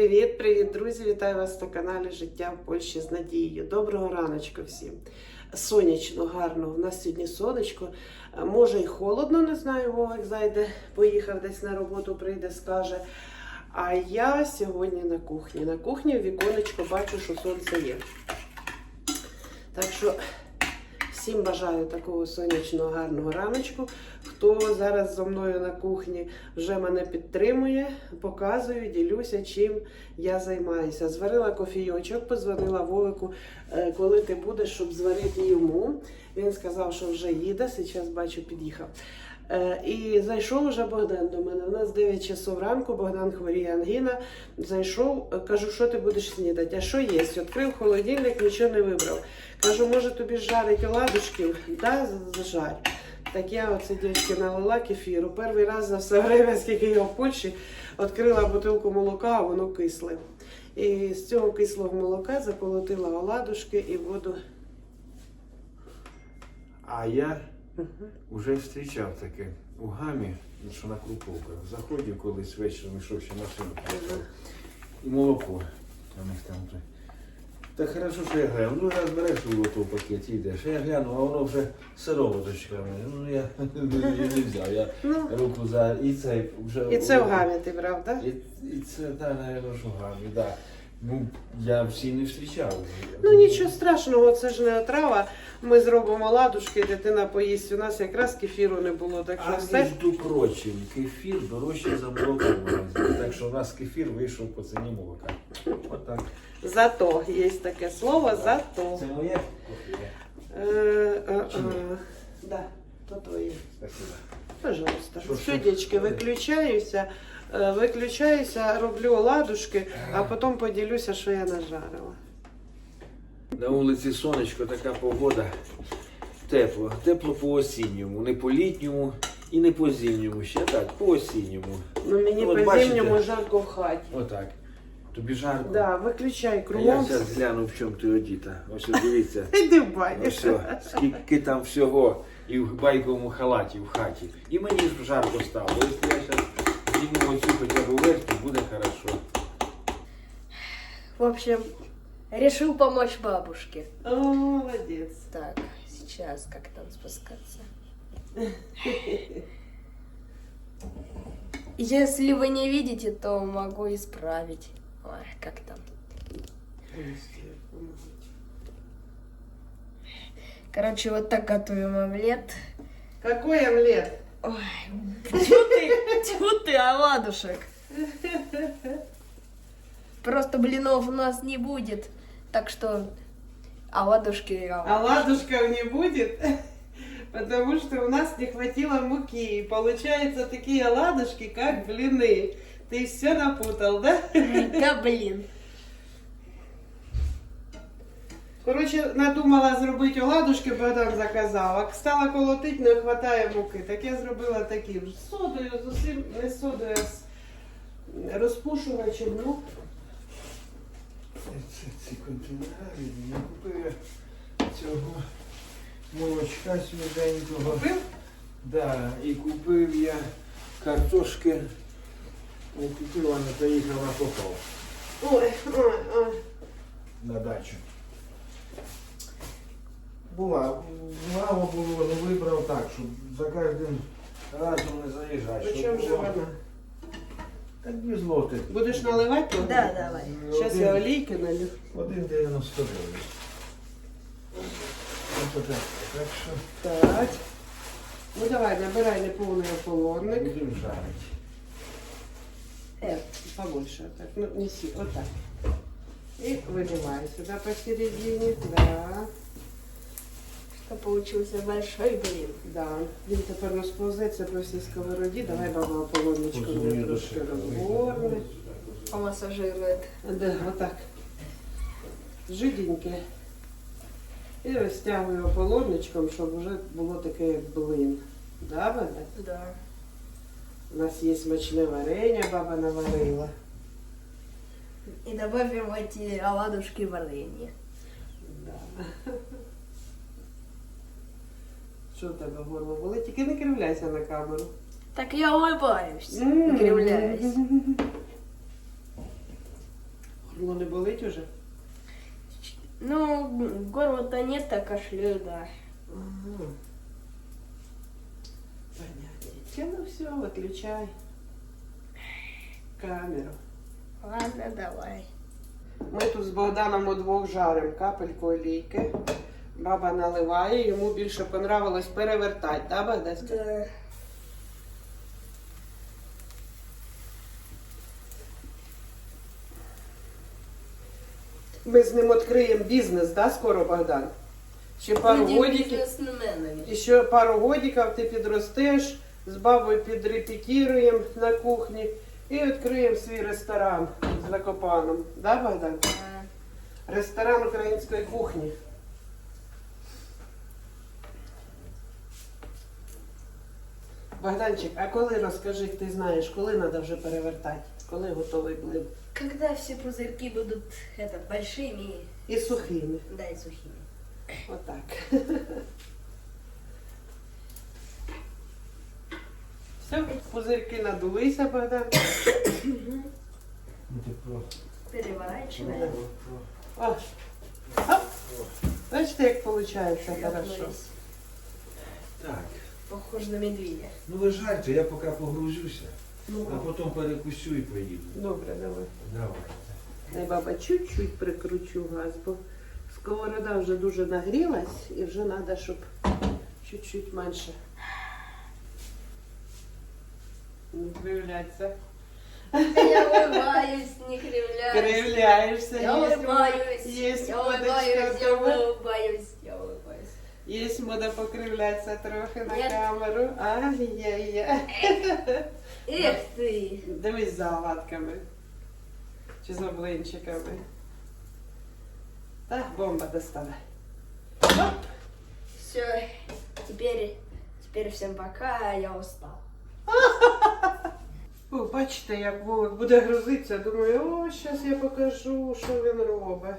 Привіт, привіт, друзі! Вітаю вас на каналі Життя в Польщі з Надією. Доброго раночку всім. Сонячно, гарно. У нас сьогодні сонечко. Може і холодно, не знаю, Вовик зайде, поїхав десь на роботу, прийде, скаже. А я сьогодні на кухні. На кухні в віконечко бачу, що сонце є. Так що всім бажаю такого сонячного, гарного раночку. Хто зараз зо мною на кухні вже мене підтримує, показую, ділюся, чим я займаюся. Зварила кофійочок, позвонила Вовику, е, коли ти будеш, щоб зварити йому. Він сказав, що вже їде, зараз бачу, під'їхав. Е, І зайшов уже Богдан до мене. У нас 9 часов ранку, Богдан хворіє ангіна. Зайшов, е, кажу, що ти будеш снідати? А що є? Відкрив холодильник, нічого не вибрав. Кажу, може тобі жарить оладушків? Да, зажарь. Так я оце дівчинки налила кефіру. Перший раз за все время, скільки я в Польщі, відкрила бутилку молока, а воно кисле. І з цього кислого молока заколотила оладушки і воду. А я вже зустрічав таке у гамі, що на Круповках. Заходив колись вечором, йшов ще машину поставив. І молоко. А них там вже. Та хорошо, що я гляну. Ну раз береш у того пакеті йдеш. Я гляну, а воно вже сироваточка. Ну я не взяв. Я Ну, руку за і це вже. і це в гамі ти брав, так? І, це, так, що в гамі, так. Ну, я всі не зустрічав. Ну нічого страшного, це ж не отрава. Ми зробимо оладушки, дитина поїсть. У нас якраз кефіру не було, так що А все. між прочим, кефір дорожче за молоко в магазині. Так що у нас кефір вийшов по ціні молока. Отак. Зато є таке слово зато. Це моє. Е, е, Чи ні? е, Да, то твоє. Спасибо. Пожалуйста. Що, що? виключаюся. Е, Виключаюся, роблю оладушки, а потім поділюся, що я нажарила. На вулиці сонечко, така погода. Тепло. Тепло по осінньому, не по літньому і не по зимньому. Ще так, по осінньому. Ну мені От по бачите? зимньому жарко в хаті. Отак. Тобі жарко. Да, виключай А я зараз гляну, в чому ти одіта. Ось ось дивіться. Іди в баню. Ось скільки там всього і в байковому халаті в хаті. І мені ж жарко стало. Якщо я зніму оцю хоча б верхню, буде хорошо. В общем, решил помочь бабушке. О, молодець. Так, сейчас как там спускаться? Если вы не видите, то могу исправить. Ой, как там? Короче, вот так готовим омлет. Какой омлет? Ой, тьфу ты, тьфу ты, оладушек. Просто блинов у нас не будет, так что оладушки... Оладушков не будет, потому что у нас не хватило муки. И получаются такие оладушки, как блины. Ты все напутал, да? Да блин. Коротше, надумала зробити оладушки, Богдан заказав, а стала колотить, не вистачає муки. Так я зробила такі з содою, з усім, не з содою, а з розпушувачем. Ну, Це ці контейнери, я купив цього молочка свіженького. купив? Да, і купив я картошки. Не купив, а не поїхав попав Ой, ой, ой. на дачу. Була, мало було, ну вибрав так, щоб за кожним разом не заїжджати. При щоб же було- вона? Так дві злотих. Будеш наливати? туди? Да, давай. Зараз я олійки налю. 1,99. Ось отак. Так що Так. Ну давай, набирай неповний ополонник. будемо жарити. Э, побольше. Так, ну неси, вот так. И выливай сюда посередине. Да, Что получился большой блин. да. Він тепер розповзеться по всій сковороді. Давай баба ополонничку мені трошки розгорне. Помассажирует. Да, отак. Жиденьке. І розтягую ополонничком, щоб вже було таке, як блин. Да, Баба? Да. У нас є смачне варення, баба наварила. И добавим эти оладушки варенье. Да. Що в тебе горло болить? Тільки не кривляйся на камеру. Так я улыбаюсь, М. кривляюсь. Горло не болить уже? Ну, горла-то нет, а кашлю, да. Ага. Понятно. Ну все, выключай камеру. Ладно, давай. Ми тут з Богданом удвох жаримо капельку олійки. Баба наливає, йому більше понравилось перевертати, да, Богдаська? Да. Ми з ним відкриємо бізнес, да, скоро, Богдан? Ще пару годиків. І ще пару годиків ти підростеш, з бабою підрепетіруємо на кухні і відкриємо свій ресторан з Закопаном. Да, Богдан? Да. Ресторан української кухні. Богданчик, а коли розкажи, ти знаєш, коли треба вже перевертати? Коли готовий блин? Когда все пузырьки будут это, большими, І сухими. да, и сухими. Отак. Все, пузирки надулися, Богдан. Ну про. О. Оп. Бачите, як виходить хорошо. Так. Похож на медведя. Ну ви жарте, я поки погружуся, а Ну, потім перекусю і поїду. добре, давай. Давай. Я баба чуть-чуть прикручу газ, бо сковорода вже дуже нагрілась і вже треба, щоб чуть-чуть менше. Не кривляться. Я улыбаюсь, не кривляюсь. Кривляєшся. Я є- улыбаюсь. Є Я модочка улыбаюсь, в я тебе. улыбаюсь, я улыбаюсь. Є мода покривлятися трохи на Ні. камеру. Ай-яй-яй. Эх ты. Дивись за оладками. Чи за блинчиками. Так, бомба доставай. Оп. Все, теперь, теперь всем пока, я устал. О, бачите, як Вовик буде грузитися. Думаю, о, зараз я покажу, що він робить.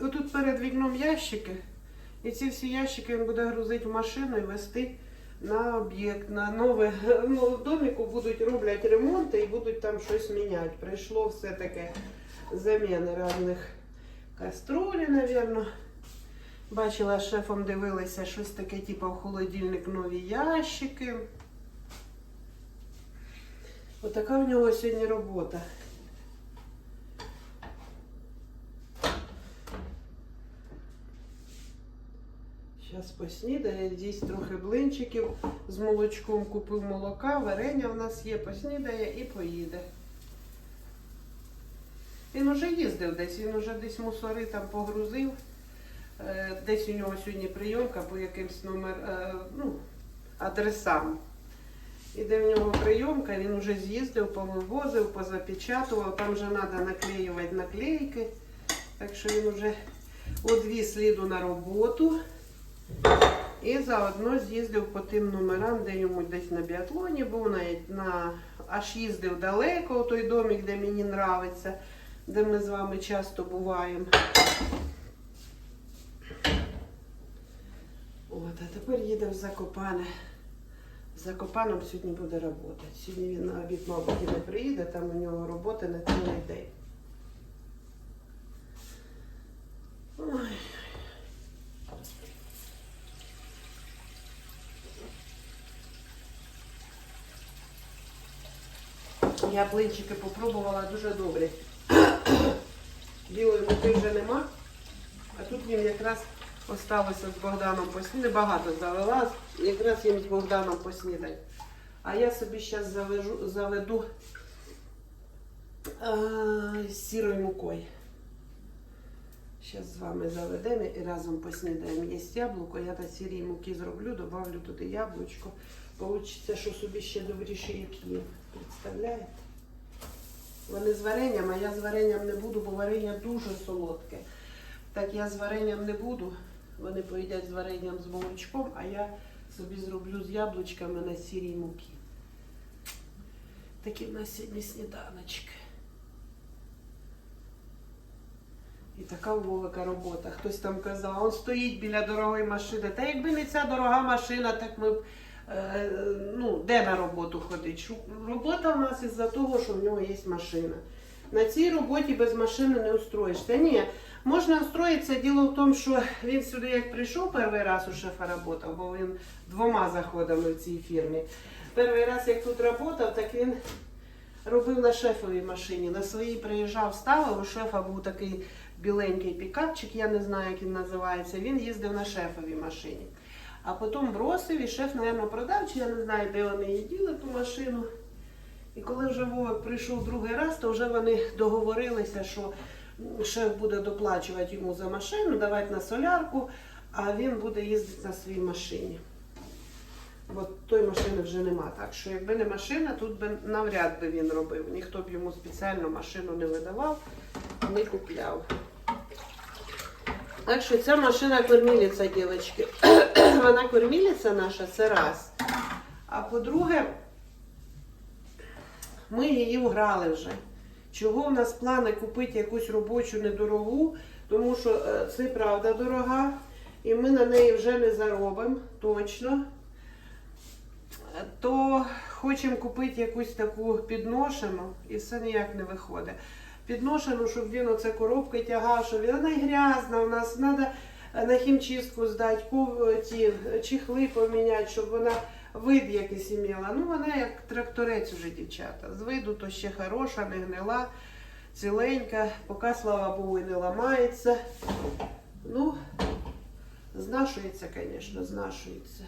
Отут перед вікном ящики. І ці всі ящики він буде грузити в машину і вести на об'єкт, на нове. Ну, в доміку будуть роблять ремонти і будуть там щось міняти. Прийшло все таке заміни різних каструлі, мабуть. Бачила, з шефом дивилися щось таке, типу в холодильник нові ящики. Отака в нього сьогодні робота. Зараз поснідає, з'їсть трохи блинчиків з молочком купив молока, варення в нас є, поснідає і поїде. Він уже їздив десь, він уже десь мусори там погрузив. Е, Десь у нього сьогодні прийомка по якимсь номер, е, ну, адресам. Іде в нього прийомка, він вже з'їздив, повивозив, позапечатував, там вже треба наклеювати наклейки. Так що він вже одвіз сліду на роботу. І заодно з'їздив по тим номерам, де йому десь на біатлоні був, навіть на, аж їздив далеко у той домик, де мені нравиться, де ми з вами часто буваємо. От, а тепер їде в Закопане. В Закопаном сьогодні буде робота. Сьогодні він на обід, мабуть, не приїде, там у нього роботи на цілий день. Ой. Я блинчики попробувала дуже добрі. Білої муки вже нема, а тут їм якраз осталося з Богданом поснідати. Небагато завела, якраз їм з Богданом поснідати. А я собі зараз заведу, заведу а, сірою мукою. Зараз з вами заведемо і разом поснідаємо. Є яблуко, я на сірій муки зроблю, добавлю туди яблучко. Получиться, що собі ще добріше, як є. Представляєте? Вони з варенням, а я з варенням не буду, бо варення дуже солодке. Так я з варенням не буду. Вони поїдять з варенням з молочком, а я собі зроблю з яблучками на сірій муки. Такі в нас сьогодні сніданочки. І така у Вовика робота. Хтось там казав, він стоїть біля дорогої машини. Та якби не ця дорога машина, так ми б е, ну, де на роботу ходить? Робота в нас із-за того, що в нього є машина. на цій роботі без машини не устроїшся. Ні, можна устроїтися. Діло в тому, що він сюди як прийшов перший раз у шефа працював, бо він двома заходами в цій фірмі. Перший раз, як тут працював, так він робив на шефовій машині. На своїй приїжджав, ставив. У шефа був такий біленький пікапчик, я не знаю, як він називається. Він їздив на шефовій машині. А потім бросив і шеф, мабуть, продав, чи я не знаю, де вони її ту машину. І коли вже Вовик прийшов другий раз, то вже вони договорилися, що шеф буде доплачувати йому за машину, давати на солярку, а він буде їздити на своїй машині. Бо тої машини вже нема. Так що якби не машина, тут би навряд би він робив. Ніхто б йому спеціально машину не видавав, не купляв. Так що ця машина кормілиця, дівчатки. Вона кормілиця наша, це раз. А по-друге, ми її вграли вже. Чого в нас плани купити якусь робочу недорогу, тому що е, це правда дорога, і ми на неї вже не заробимо точно. Е, То хочемо купити якусь таку підношену, і все ніяк не виходить. Підношену, щоб він оце коробки тягав, щоб він- грязна, у нас треба на хімчистку здати, ті чехли поміняти, щоб вона вид якийсь імела. Ну, вона як тракторець уже, дівчата. З виду то ще хороша, не гнила, ціленька, поки, слава Богу, і не ламається. Ну, знашується, звісно, знашується.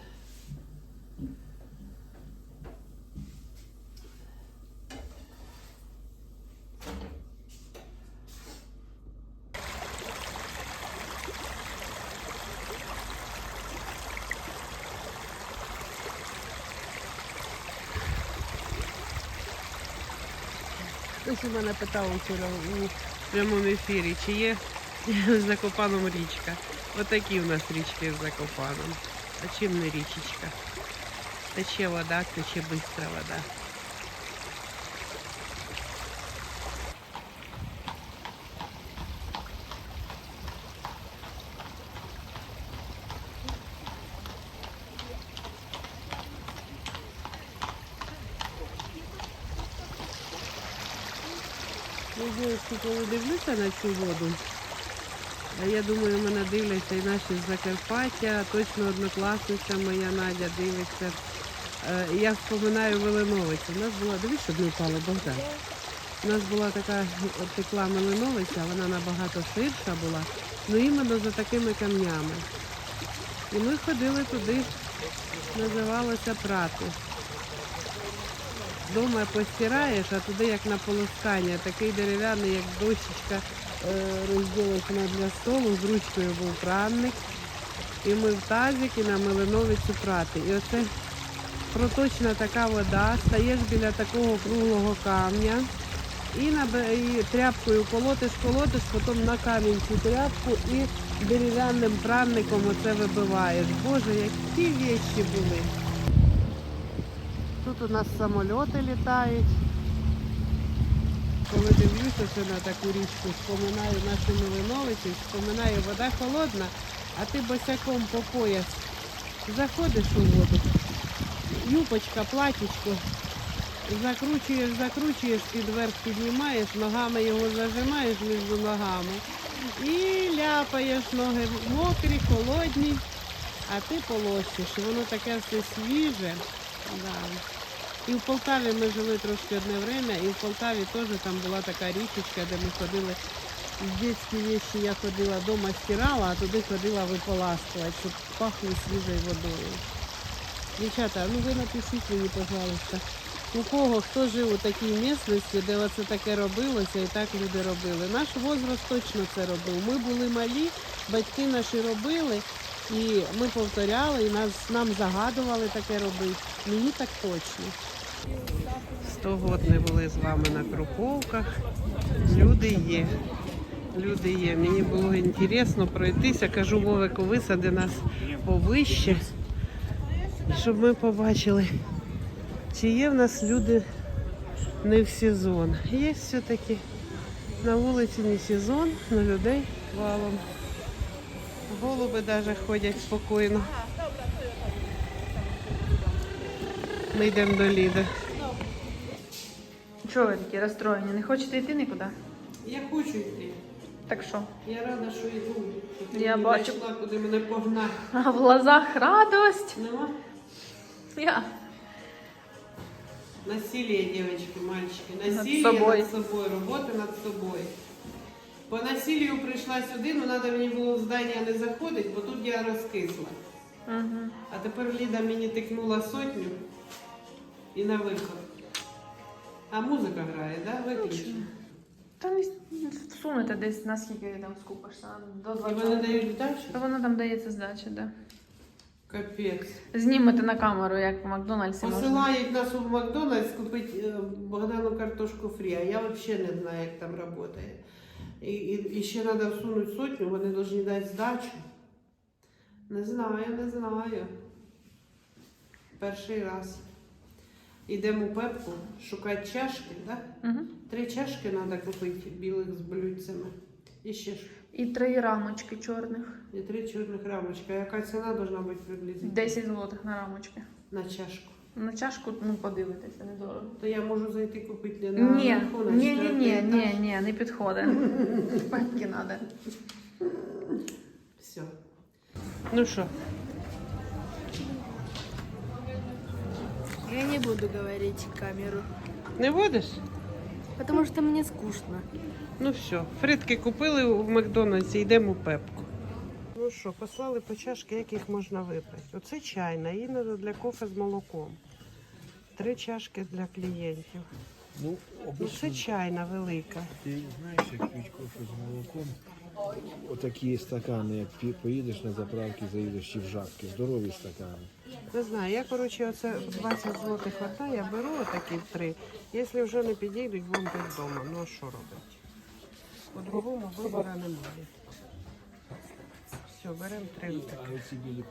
Хтось у мене питав вчора у прямому ефірі, чи є в Закопаном річка. Отакі у нас річки з Закопаном. А чим не річечка? Тече вода, тече бистра вода. Я коли дивлюся на цю воду, я думаю, мене дивляться і наші з Закарпаття, точно однокласниця моя Надя дивиться. Е, Я вспоминаю Велиновицю. У нас була, дивись, щоб не впало Богдан. У нас була така текла Милиновиця, вона набагато ширша була, ну іменно за такими камнями. І ми ходили туди, називалося прати. Дома постираєш, а туди як на полоскання. Такий дерев'яний, як дощечка е, розділена для столу, з ручкою був пранник. І ми в тазики на милиновицю прати. І оце проточна така вода, стаєш біля такого круглого камня і, і тряпкою колотиш, колотиш, потім на камінь цю тряпку і дерев'яним пранником оце вибиваєш. Боже, які вещі були. У нас самольоти літають. Коли дивлюся ще на таку річку, вспоминаю наші Милиновичі, вспоминаю, вода холодна, а ти босяком по пояс заходиш у воду, юпочка, платічко, закручуєш, закручуєш, під верх піднімаєш, ногами його зажимаєш між ногами і ляпаєш ноги мокрі, холодні, а ти полощиш. Воно таке все свіже. Да. І в Полтаві ми жили трошки одне время, і в Полтаві теж там була така річечка, де ми ходили. Дитячі вещи я ходила вдома стирала, а туди ходила виполаскувати, щоб пахло свіжою водою. Дівчата, ну ви напишіть мені, пожалуйста, у кого хто жив у такій місцевості, де оце таке робилося і так люди робили. Наш возраст точно це робив. Ми були малі, батьки наші робили, і ми повторяли, і нас нам загадували таке робити. Мені так точно. Сто год не були з вами на Круповках. Люди є. Люди є. Мені було інтересно пройтися. Кажу, Вовику, висади нас повище, щоб ми побачили, чи є в нас люди не в сезон. Є все-таки на вулиці не сезон, на людей валом. Голуби навіть ходять спокійно. Ми йдемо до Ліди. Чого ви такі розстроєні? Не хочете йти нікуди? Я хочу йти. Так що? Я рада, що йду. Ти Я мені бачу. знайшла, куди мене погнати. А в глазах радость. Нема? Я. Насилие, девочки, мальчики. Над Насилие собой. над собой, робота над собою. По насилию прийшла сюди, ну треба мені було в здання не заходити, бо тут я розкисла. Угу. А тепер Ліда мені тикнула сотню і на виход. А музика грає, да? Виключно. Та не всунете десь, наскільки ти там скупишся. До І вони дають здачу? Та воно там дається здача, да. Капець. Знімете на камеру, як в Макдональдсі. Посилають нас у Макдональдс купити е, Богдану картошку фрі, а я взагалі не знаю, як там працює. І, і, і ще треба всунути сотню, вони повинні дати здачу. Не знаю, не знаю. Перший раз. Йдемо у пепку шукати чашки, так? Угу. Три чашки треба купити білих з блюдцями. І ще ж. І три рамочки чорних. І три чорних рамочки. А яка ціна повинна бути приблизно? 10 злотих на рамочки. На чашку. На чашку, ну подивитися, недорого. То я можу зайти купити на Ні, ні, ні, ні, ні, ні, не підходить. Пепки треба. Все. Ну що? Я не буду говорить в камеру, Не будеш? потому что мне скучно. Ну все, фритки купили в Макдональдсі, йдемо у пепку. Ну що, послали по чашки, як їх можна випити. Оце чайна, її треба для кофе з молоком. Три чашки для клієнтів. Ну, Ну це чайна велика. Ти знаєш, як п'ють кофе з молоком, отакі стакани, як поїдеш на заправки, заїдеш чи в жабки, здорові стакани. Не знаю, я, коротше, оце 20 злотих хватає, я беру отакі три. Якщо вже не підійдуть, будемо вдома. Ну а що робити? По-другому вибору немає. Все, беремо три. А оці білі